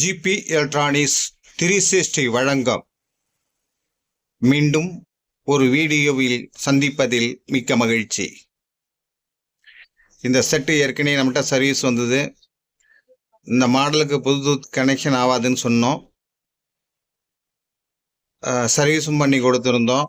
GB electronics three sixty வழங்கும் மீண்டும் ஒரு வீடியோவில் சந்திப்பதில் மிக்க மகிழ்ச்சி. இந்த செட்டு ஏற்கனவே நம்மகிட்ட சர்வீஸ் வந்தது. இந்த மாடலுக்கு புது கனெக்ஷன் ஆகாதுன்னு சொன்னோம். சர்வீஸும் பண்ணி கொடுத்துருந்தோம்.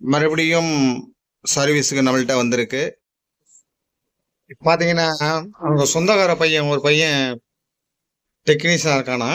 மறுபடியும் சர்வீஸுக்கு நம்மள்கிட்ட வந்திருக்கு. பார்த்தீங்கன்னா அவங்க சொந்தக்கார பையன் ஒரு பையன் டெக்னீஷியனாக இருக்கானா.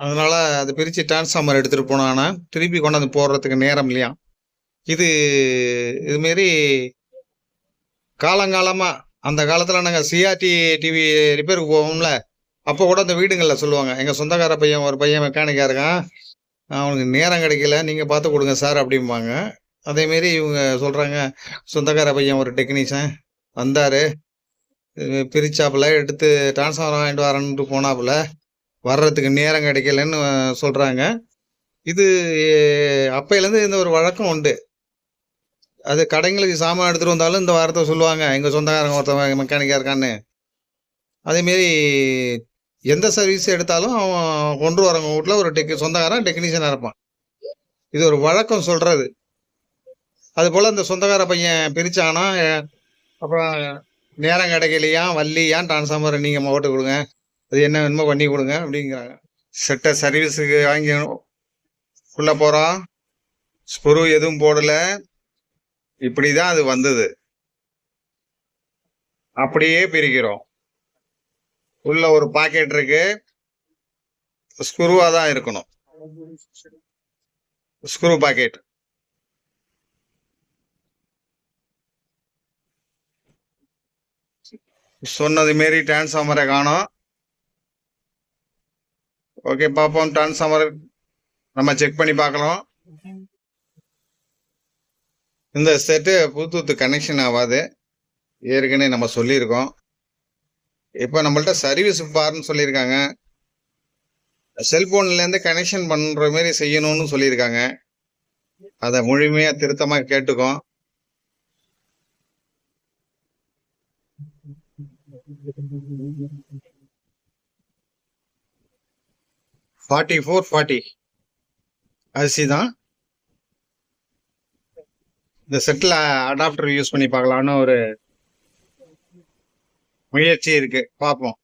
அதனால அதை பிரித்து டிரான்ஸ்ஃபார்மர் எடுத்துகிட்டு போனானா திருப்பி கொண்டாந்து போடுறதுக்கு நேரம் இல்லையா. இது இதுமாரி காலங்காலமாக அந்த காலத்தில் நாங்கள் சிஆர்டி டிவி ரிப்பேருக்கு போவோம்ல. அப்போ கூட அந்த வீடுங்களில் சொல்லுவாங்க எங்கள் சொந்தக்கார பையன் ஒரு பையன் மெக்கானிக்காக இருக்கான். அவனுக்கு நேரம் கிடைக்கல நீங்கள் பார்த்து கொடுங்க சார் அப்படிம்பாங்க. அதேமாரி இவங்க சொல்கிறாங்க சொந்தக்கார பையன் ஒரு டெக்னீஷியன் வந்தார் பிரிச்சாப்புல எடுத்து டிரான்ஸ்ஃபார்மர் வாங்கிட்டு வரேன்ட்டு போனாப்புல வர்றதுக்கு நேரம் கிடைக்கலன்னு சொல்கிறாங்க இது அப்பையிலேருந்து இந்த ஒரு வழக்கம் உண்டு. அது கடைங்களுக்கு சாமான் எடுத்துகிட்டு வந்தாலும் இந்த வாரத்தை சொல்லுவாங்க. எங்கள் சொந்தக்காரங்க ஒருத்தவங்க மெக்கானிக்காக இருக்கான்னு. அதேமாரி எந்த சர்வீஸ் எடுத்தாலும் அவன் கொண்டு வரவங்க வீட்டில் ஒரு டெக் சொந்தக்காரன் டெக்னீஷியனாக இருப்பான். இது ஒரு வழக்கம் சொல்கிறது அது போல் இந்த சொந்தக்கார பையன் பிரித்தானா அப்புறம் நேரம் கிடைக்கலையா? வள்ளியான் டிரான்ஸ்ஃபார்மர் நீங்கள் ஓட்டு கொடுங்க. அது என்ன வேணுமோ பண்ணி கொடுங்க அப்படிங்கிறாங்க. செட்டை சர்வீஸுக்கு வாங்கி உள்ளே போகிறோம் ஸ்க்ரூ எதுவும் போடலை. இப்படி தான் அது வந்தது. அப்படியே பிரிக்கிறோம். உள்ள ஒரு பாக்கெட் இருக்கு. ஸ்க்ரூவாக தான் இருக்கணும். ஸ்க்ரூ பாக்கெட் சொன்னது மாரி டிரான்ஸ்ஃபார்மரை காணும். ஓகே பார்ப்போம் டிரான்ஸ்ஃபார்மர் நம்ம செக் பண்ணி பார்க்கலாம். இந்த செட்டு ப்ளூடூத் கனெக்ஷன் ஆகாது. ஏற்கனவே நம்ம சொல்லியிருக்கோம். இப்போ நம்மள்ட்ட சர்வீஸ் பார்ன்னு சொல்லியிருக்காங்க. செல்ஃபோன்லேருந்து கனெக்ஷன் பண்ணுற மாரி செய்யணும்னு சொல்லியிருக்காங்க. அதை முழுமையாக திருத்தமாக கேட்டுக்கோம். Forty four forty. அரிசி தான். இந்த செட்டில் அடாப்டர் யூஸ் பண்ணி பார்க்கலான்னு ஒரு முயற்சி இருக்கு. பார்ப்போம்.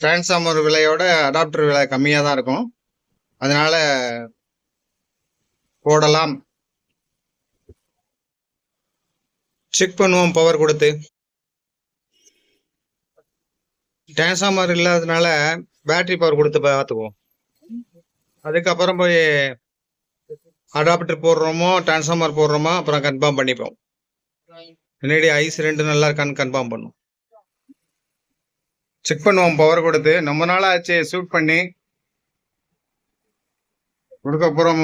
டிரான்ஸ்ஃபார்மர் விலையோட அடாப்டர் விலை கம்மியாக தான் இருக்கும். அதனால போடலாம். செக் பண்ணுவோம் பவர் கொடுத்து. டிரான்ஸ்ஃபார்மர் இல்லாததுனால பேட்டரி பவர் கொடுத்து பார்த்துக்குவோம். அதுக்கப்புறம் போய் அடாப்டர் போடுறோமோ டிரான்ஸ்ஃபார்மர் போடுறோமோ அப்புறம் கன்ஃபார்ம் பண்ணிப்போம். முன்னாடி ஐஸ் ரெண்டு நல்லா இருக்கான்னு கன்ஃபார்ம் பண்ணும். செக் பண்ணுவோம் பவர் கொடுத்து. ரொம்ப நாளாக ஆச்சு ஷூட் பண்ணி. கொடுக்க அப்புறம்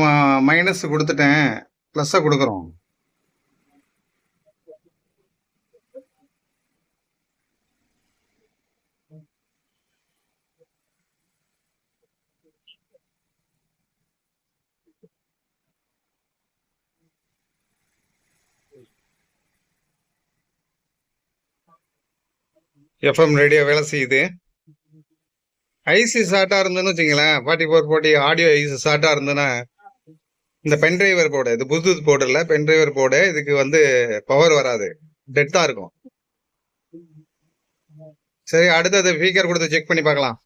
மைனஸ் கொடுத்துட்டேன். ப்ளஸ்ஸை கொடுக்குறோம். எஃப்எம் ரேடியோ வேலை செய்யுது. ஐசி ஷார்ட்டாக இருந்ததுன்னு வச்சுங்களேன் forty four forty audio IC ஷார்ட்டாக இருந்ததுன்னா இந்த பென் டிரைவர் போர்டு இது புதுத் போர்டு இல்லை பென் டிரைவர் போர்டு இதுக்கு வந்து பவர் வராது. டெட்டாக இருக்கும். சரி அடுத்தது ஸ்பீக்கர் கொடுத்து செக் பண்ணி பார்க்கலாம்.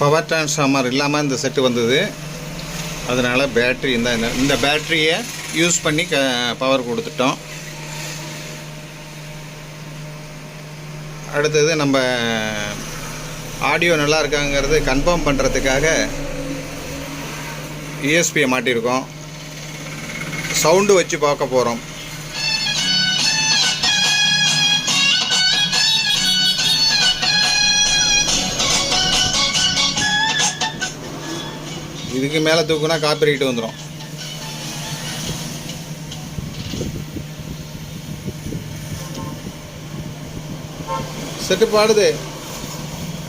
பவர் டிரான்ஸ்ஃபார்மர் இல்லாமல் இந்த செட்டு வந்தது. அதனால் பேட்ரி இந்த இந்த பேட்டரியை யூஸ் பண்ணி க பவர் கொடுத்துட்டோம். அடுத்தது நம்ம ஆடியோ நல்லா இருக்காங்கிறது கன்ஃபார்ம் பண்ணுறதுக்காக யூஎஸ்பியை மாட்டியிருக்கோம். சவுண்டு வச்சு பார்க்க போகிறோம் இதுக்கு மேலே தூக்குனா காப்பி ரைட்டு வந்துடும் செட்டு பாடுது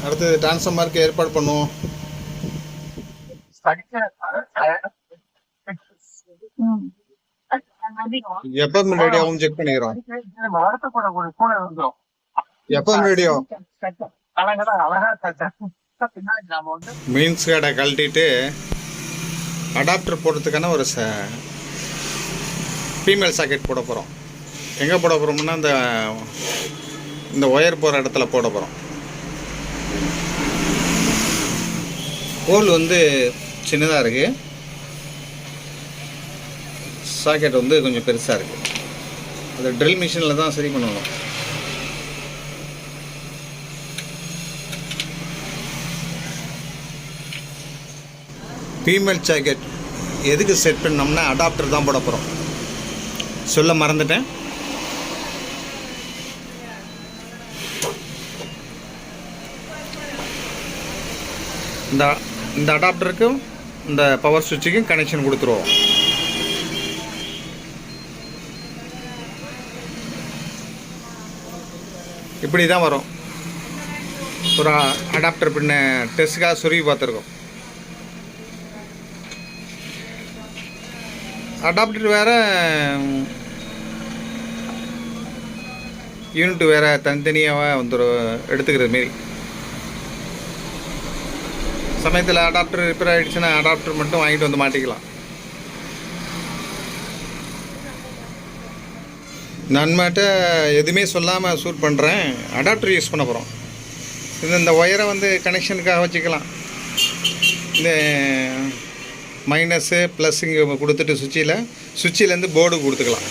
அடுத்தது டிரான்ஸ்ஃபார்மருக்கு ஏற்பாடு பண்ணுவோம். எப்போ ரெடி செக் பண்ணிக்கிறோம் எஃப்எம் ரேடியோ அழகா அழகா வந்து மீன்ஸ் கடை கழட்டிட்டு அடாப்டர் போடுறதுக்கான ஒரு ச ஃபீமேல் சாக்கெட் போட போகிறோம் எங்கே போட போகிறோம்னா அந்த இந்த ஒயர் போகிற இடத்துல போட போகிறோம் ஹோல் வந்து சின்னதாக இருக்குது சாக்கெட் வந்து கொஞ்சம் பெருசாக இருக்குது அது ட்ரில் மிஷினில் தான் சரி பண்ணணும். ஃபீமேல் சாக்கெட் எதுக்கு செட் பண்ணோம்னா அடாப்டர் தான் போட போகிறோம் சொல்ல மறந்துட்டேன். இந்த இந்த அடாப்டருக்கும் இந்த பவர் சுவிட்சுக்கும் கனெக்ஷன் கொடுத்துருவோம். இப்படி தான் வரும். ஒரு அடாப்டர் பின்ன டெஸ்ட்டுக்காக சொருகி பார்த்துருக்கோம். அடாப்டர் வேறு யூனிட் வேறு தனித்தனியாக வந்துடும் எடுத்துக்கிற மாரி. சமயத்தில் அடாப்டர் ரிப்பேர் ஆகிடுச்சுன்னா அடாப்டர் மட்டும் வாங்கிட்டு வந்து மாட்டிக்கலாம். நன்மாட்ட எதுவுமே சொல்லாமல் சூட் பண்ணுறேன் அடாப்டர் யூஸ் பண்ண போகிறோம் இது இந்த ஒயரை வந்து கனெக்ஷனுக்காக வச்சுக்கலாம். இந்த மைனஸு ப்ளஸ் இங்கே கொடுத்துட்டு சுவிட்சில் சுவிட்சிலேருந்து போர்டு கொடுத்துக்கலாம்.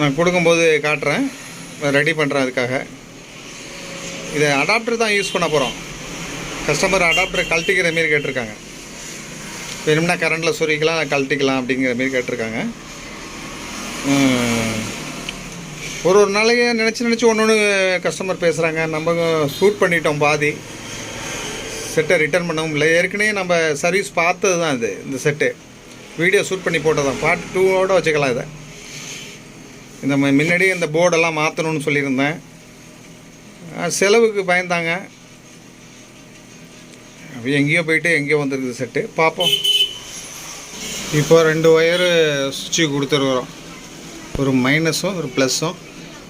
நான் கொடுக்கும்போது காட்டுறேன். ரெடி பண்ணுறேன் அதுக்காக. இதை அடாப்டர் தான் யூஸ் பண்ண போகிறோம் கஸ்டமர் அடாப்டரை கழட்டிக்கிற மாரி கேட்டிருக்காங்க. வேணும்னா கரண்டில் சொருக்கலாம் கழட்டிக்கலாம் அப்படிங்கிற மாரி கேட்டிருக்காங்க. ஒரு ஒரு நாளைக்கு நினச்சி நினச்சி ஒன்று ஒன்று கஸ்டமர் பேசுகிறாங்க நம்ம ஷூட் பண்ணிட்டோம் பாதி. செட்டை ரிட்டர்ன் பண்ணவும் இல்லை ஏற்கனவே நம்ம சர்வீஸ் பார்த்தது தான் இது இந்த செட்டு வீடியோ ஷூட் பண்ணி போட்டதான் பார்ட் டூவோடு வச்சுக்கலாம் இதை. இந்த முன்னாடி இந்த போர்டெல்லாம் மாற்றணும்னு சொல்லியிருந்தேன். செலவுக்கு பயந்தாங்க. எங்கேயோ போயிட்டு எங்கேயோ வந்திருக்குது செட்டு பார்ப்போம். இப்போ ரெண்டு ஒயரு சுவிட்சு கொடுத்துருக்குறோம். ஒரு மைனஸும் ஒரு ப்ளஸ்ஸும்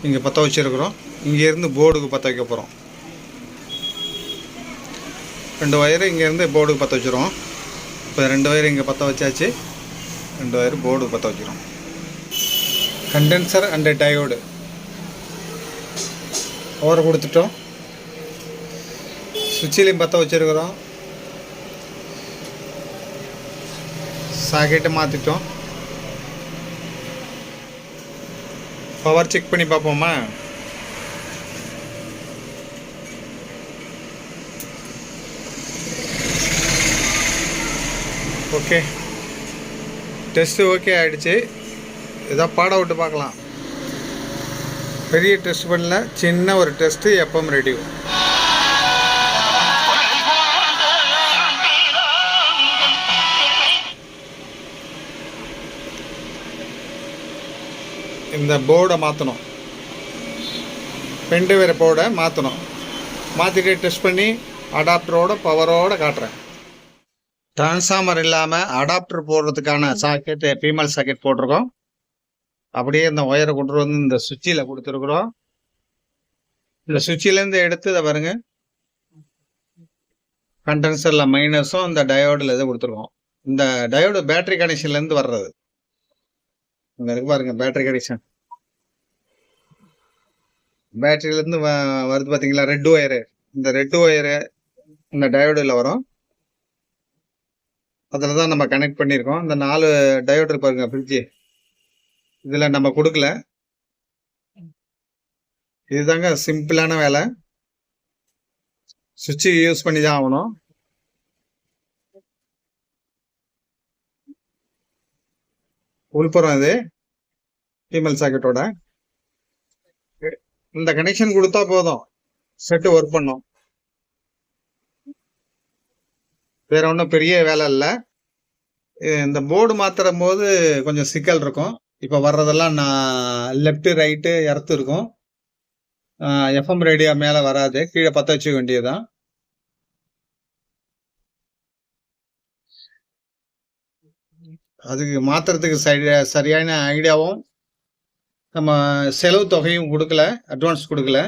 இங்கே பற்ற வச்சுருக்குறோம். இங்கேருந்து போர்டுக்கு பற்ற வைக்க போகிறோம் ரெண்டு ஒயரு இங்கேருந்து போர்டுக்கு பற்ற வச்சுருவோம். இப்போ ரெண்டு ஒயர் இங்கே பற்ற வச்சாச்சு. ரெண்டு ஒயர் போர்டுக்கு பற்ற வச்சுருவோம். கண்டென்சர் அண்ட் டயோடு ஓவர் கொடுத்துட்டோம். சுவிட்சிலையும் பற்ற வச்சுருக்குறோம். சாக்கெட்டை மாற்றிட்டோம் பவர் செக் பண்ணி பார்ப்போமா? ஓகே டெஸ்ட்டு ஓகே ஆகிடுச்சு ஏதோ பாட விட்டு பார்க்கலாம். பெரிய டெஸ்ட் பண்ணல. சின்ன ஒரு டெஸ்ட்டு எப்பவும் ரெடி இந்த போர்டை மாற்றணும் பெண்டு வேறு போர்டை மாற்றணும் மாற்றிட்டு டெஸ்ட் பண்ணி அடாப்டரோட பவரோடு காட்டுறேன். டிரான்ஸ்ஃபார்மர் இல்லாமல் அடாப்டர் போடுறதுக்கான சாக்கெட் ஃபீமேல் சாக்கெட் போட்டிருக்கோம். அப்படியே இந்த ஒயரை கொண்டு வந்து இந்த சுவிட்சில் கொடுத்துருக்குறோம். இந்த சுவிட்சிலேருந்து எடுத்து இதை பாருங்க. கண்டென்சரில் மைனஸும் இந்த டயோடில் இதை கொடுத்துருக்கோம். இந்த டயோடு பேட்டரி கனெக்ஷன்லேருந்து வர்றது. இங்க இருக்கு பாருங்க பேட்டரி கனெக்ஷன் பேட்டரியிலேருந்து வருது பார்த்தீங்களா ரெட் ஒயரு இந்த ரெட் ஒயரு இந்த டயோடில் வரும். அதில் தான் நம்ம கனெக்ட் பண்ணியிருக்கோம். இந்த நாலு டயோடு பாருங்க ஃப்ரிட்ஜு இதில் நம்ம கொடுக்கல. இதுதாங்க சிம்பிளான வேலை. சுவிட்சு யூஸ் பண்ணி தான் ஆகணும். உள்புறம் இது. ஃபீமேல் சாக்கெட்டோட இந்த கனெக்ஷன் கொடுத்தா போதும். செட்டு ஒர்க் பண்ணும். வேற ஒன்றும் பெரிய வேலை இல்லை. இந்த போர்டு மாத்துற போது கொஞ்சம் சிக்கல் இருக்கும். இப்போ வர்றதெல்லாம் நான் லெஃப்ட் ரைட்டு எர்த்து இருக்கும். எஃப்எம் ரேடியோ மேலே வராது. கீழே பற்ற வச்சுக்க வேண்டியதுதான். அதுக்கு மாற்றுறதுக்கு சரி சரியான ஐடியாவும் நம்ம செலவு தொகையும் கொடுக்கல அட்வான்ஸ் கொடுக்கல.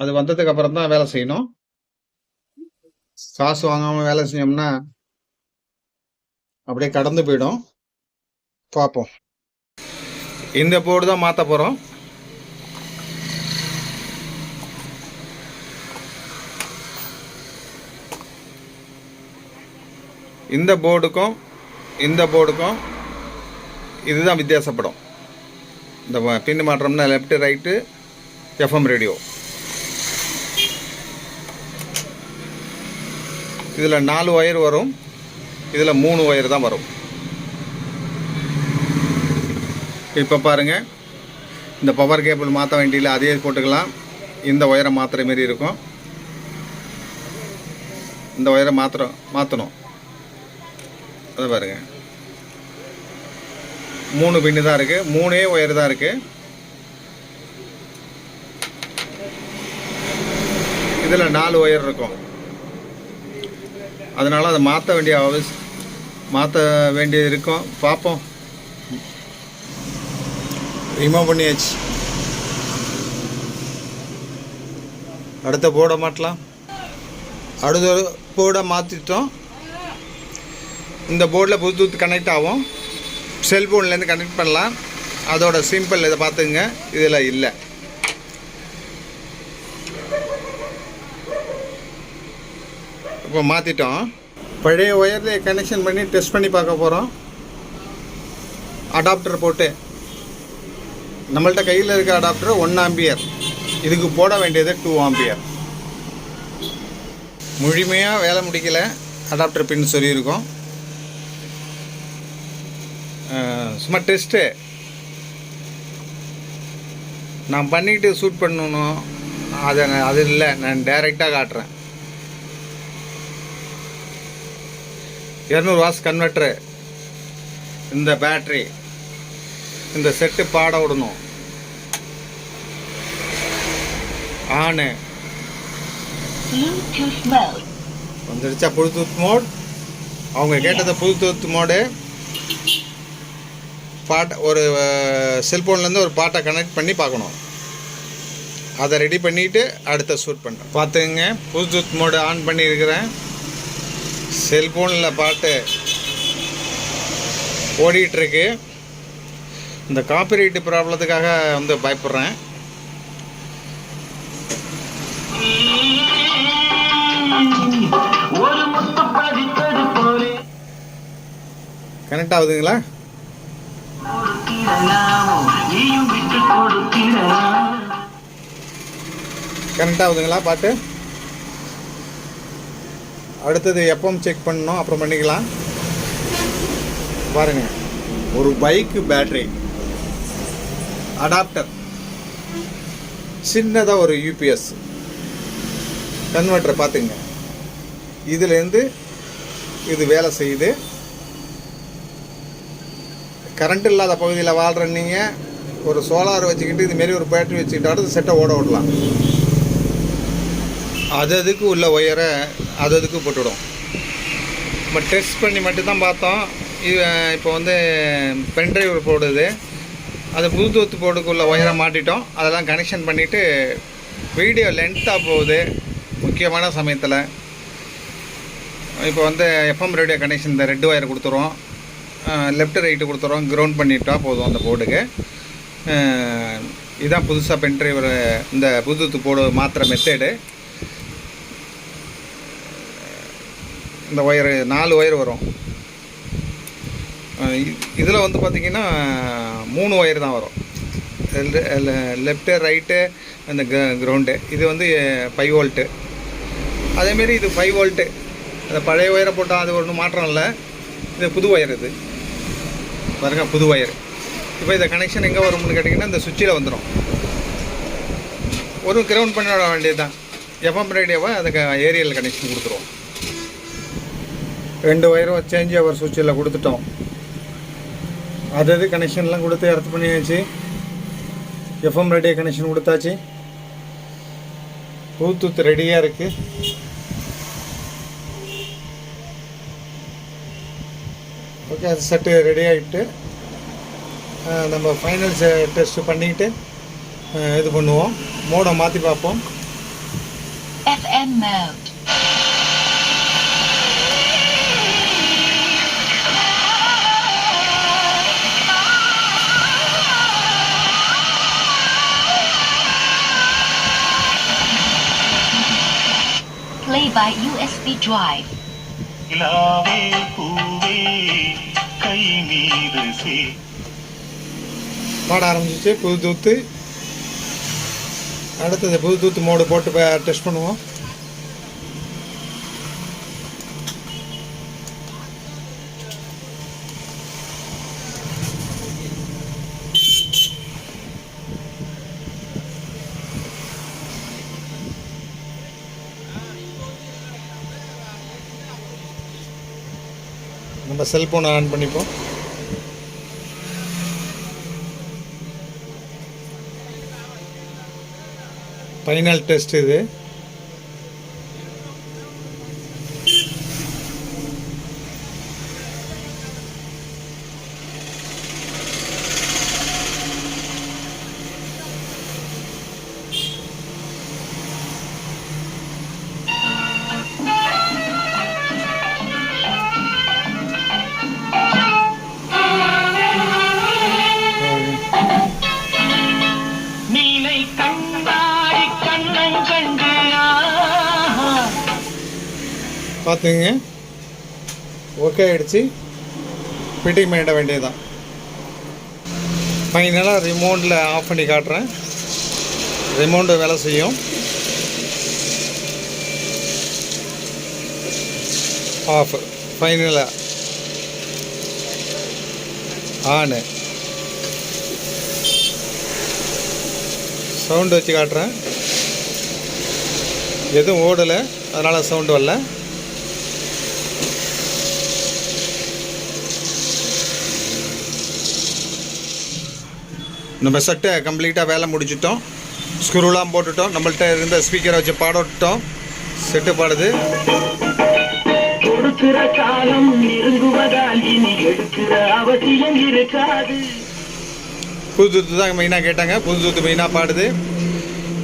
அது வந்ததுக்கு அப்புறம் தான் வேலை செய்யணும். காசு வாங்காமல் வேலை செஞ்சோம்னா அப்படியே கடந்து போயிடும். பார்ப்போம். இந்த போர்டு தான் மாற்ற போகிறோம் இந்த போர்டுக்கும் இந்த போர்டுக்கும் இதுதான் வித்தியாசப்படும். இந்த வ- பின் மாற்றம்னா லெஃப்ட் ரைட்டு எஃப்எம் ரேடியோ இதில் நாலு ஒயர் வரும் இதில் மூணு ஒயர் தான் வரும். இப்போ பாருங்கள் இந்த பவர் கேபிள் மாற்ற வேண்டியில் அதே போட்டுக்கலாம். இந்த ஒயரை மாற்றுற மாரி இருக்கும். இந்த ஒயரை மாத்திர மாற்றணும் அதை பாருங்க. மூணு பின்னு தான் இருக்குது மூணே ஒயர் தான் இருக்குது இதில் நாலு ஒயர் இருக்கும். அதனால் அதை மாற்ற வேண்டிய அவசி மாற்ற வேண்டியது இருக்கும். பார்ப்போம் ரிமூவ் பண்ணியாச்சு. அடுத்த போட மாட்டலாம். அடுத்த போட மாற்றிட்டோம் இந்த போர்டில் புதுத்தூத் கனெக்ட் ஆகும். செல்ஃபோன்லேருந்து கனெக்ட் பண்ணலாம். அதோட சிம்பிள் இதை பார்த்துங்க இதில் இல்லை. இப்போ மாற்றிட்டோம் பழைய ஒயரில் கனெக்ஷன் பண்ணி டெஸ்ட் பண்ணி பார்க்க போகிறோம் அடாப்டர் போட்டு. நம்மள்ட்ட கையில் இருக்க அடாப்டர் ஒன் ஆம்பியர் இதுக்கு போட வேண்டியது டூ ஆம்பியர் முழுமையாக வேலை முடிக்கல. அடாப்டர் பின் சொல்லியிருக்கோம். சும்மா டெஸ்ட்டு. நான் பண்ணிட்டு ஷூட் பண்ணணும் அதை நான் அது இல்லை நான் டைரெக்டாக காட்டுறேன். இரநூறு வாஸ் கன்வெர்ட்ரு இந்த பேட்ரி இந்த செட்டு பாட விடணும். ஆனு. வந்துடுச்சா ப்ளூடூத் மோட் அவங்க கேட்டது ப்ளூடூத் மோடு பாட்டை ஒரு செல்ஃபோன்லேருந்து ஒரு பாட்டை கனெக்ட் பண்ணி பார்க்கணும். அதை ரெடி பண்ணிவிட்டு அடுத்த ஷூட் பண்ணுறேன் பார்த்துங்க ப்ளூடூத் மோடு ஆன் பண்ணியிருக்கிறேன். செல்ஃபோனில் பாட்டு ஓடிட்டுருக்கு. இந்த காப்பிரைட்டு ப்ராப்ளத்துக்காக வந்து பயப்படுறேன். கனெக்ட் ஆகுதுங்களா? கொடுத்திடலாமோ நீயும் விட்டு கொடுத்திடலாம் கனெக்ட் ஆகுதுங்களா பாட்டு? அடுத்தது எப்பவும் செக் பண்ணணும் அப்புறம் பண்ணிக்கலாம். பாருங்க. ஒரு பைக்கு பேட்டரி அடாப்டர் சின்னதாக ஒரு யூபிஎஸ் கன்வெர்ட்டரை பார்த்துங்க இதுலேருந்து இது வேலை செய்யுது. கரண்ட் இல்லாத பகுதியில் வாழ்கிற நீங்கள் ஒரு சோலார் வச்சுக்கிட்டு இதுமாரி ஒரு பேட்டரி வச்சுக்கிட்டாலும் செட்டை ஓட விடலாம் அது அதுக்கு உள்ள ஒயரை அது அதுக்கு போட்டுவிடும் நம்ம டெஸ்ட் பண்ணி மட்டும்தான் பார்த்தோம். இது இப்போ வந்து பென்ட்ரைவ் போடுது. அது ப்ளூடூத் போர்டுக்குள்ள ஒயரை மாட்டிட்டோம். அதெல்லாம் கனெக்ஷன் பண்ணிவிட்டு வீடியோ லென்த்தாக போகுது. முக்கியமான சமயத்தில். இப்போ வந்து எஃப்எம் ரேடியோ கனெக்ஷன் இந்த ரெட் ஒயர் கொடுத்துருவோம் லெஃப்ட் ரைட்டு கொடுத்துறோம். கிரவுண்ட் பண்ணிட்டா போதும் அந்த போர்டுக்கு இதுதான் புதுசாக பென்ட்ரைவர் இந்த புதுத்து போர்டு மாற்றுற மெத்தேடு இந்த ஒயரு நாலு ஒயர் வரும். இதில் வந்து பார்த்திங்கன்னா மூணு ஒயர் தான் வரும். லெஃப்ட்டு ரைட்டு அந்த கிரவுண்டு இது வந்து ஃபைவ் வோல்ட்டு அதேமாரி இது ஃபைவ் வோல்ட்டு அந்த பழைய ஒயரை போட்டால் அது ஒன்றும் மாற்றம் இல்லை. இது புது ஒயர் இது. பாருங்க புது ஒயர் இப்போ இந்த கனெக்ஷன் எங்கே வரும்னு கேட்டிங்கன்னா இந்த சுவிட்சில் வந்துடும் ஒரு கிரவுண்ட் பண்ண விட வேண்டியது தான் எஃப்எம் ரேடியோவை அதுக்கு ஏரியல் கனெக்ஷன் கொடுத்துருவோம். ரெண்டு ஒயரும் சேஞ்ச் ஓவர் சுவிட்சில் கொடுத்துட்டோம். அது அது கனெக்ஷன்லாம் கொடுத்து எர்த் பண்ணியாச்சு. எஃப்எம் ரேடியோ கனெக்ஷன் கொடுத்தாச்சு. ப்ளூடூத் ரெடியாக இருக்குது ஓகே அது செட்டு ரெடி ஆகிட்டு அஹ், நம்ம ஃபைனல் டெஸ்ட் பண்ணிக்கிட்டு அஹ், இது பண்ணுவோம் மோடை மாற்றி பார்ப்போம் FM mode. Play by USB drive. நிலாவே பூவே கை மீது சே. பாட ஆரம்பிச்சிச்சு புது தூத்து. அடுத்தது புது தூத்து மோடு போட்டு டெஸ்ட் பண்ணுவோம். நம்ம செல்ஃபோனை ஆன் பண்ணிப்போம். ஃபைனல் டெஸ்ட் இது. பார்த்துங்க ஓகே ஆகிடுச்சு ஃபிட்டிங் பண்ணிட வேண்டியதுதான். ஃபைனலாக ரிமோட்டில் ஆஃப் பண்ணி காட்டுறேன். ரிமோண்டு வேலை செய்யும். ஆஃப் ஃபைனலாக ஆனு சவுண்டு வச்சு காட்டுறேன். எதுவும் ஓடலை. அதனால் சவுண்டு வரல. நம்ம செட்டை கம்ப்ளீட்டாக வேலை முடிச்சிட்டோம் ஸ்க்ரூலாம் போட்டுட்டோம். நம்மள்ட்ட இருந்த ஸ்பீக்கரை வச்சு பாட விட்டுட்டோம் செட்டு பாடுது. கொடுக்கிற காலம் நெருங்குவதால் இனி எடுக்கிற அவசியம் இருக்காது. புது தூத்து தான் மெயினாக கேட்டாங்க. புது தூத்து மெயினாக பாடுது.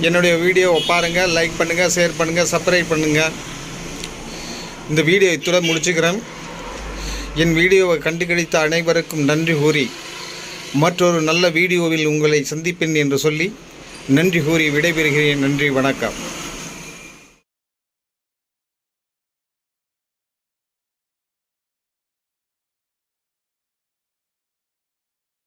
என்னுடைய வீடியோவை பாருங்கள் லைக் பண்ணுங்கள் ஷேர் பண்ணுங்கள் சப்ஸ்கிரைப் பண்ணுங்கள் இந்த வீடியோ இத்துடன் முடிச்சுக்கிறேன். என் வீடியோவை கண்டு கிடைத்த அனைவருக்கும் நன்றி கூறி மற்றொரு நல்ல வீடியோவில் உங்களை சந்திப்பேன் என்று சொல்லி நன்றி கூறி விடைபெறுகிறேன். நன்றி வணக்கம்.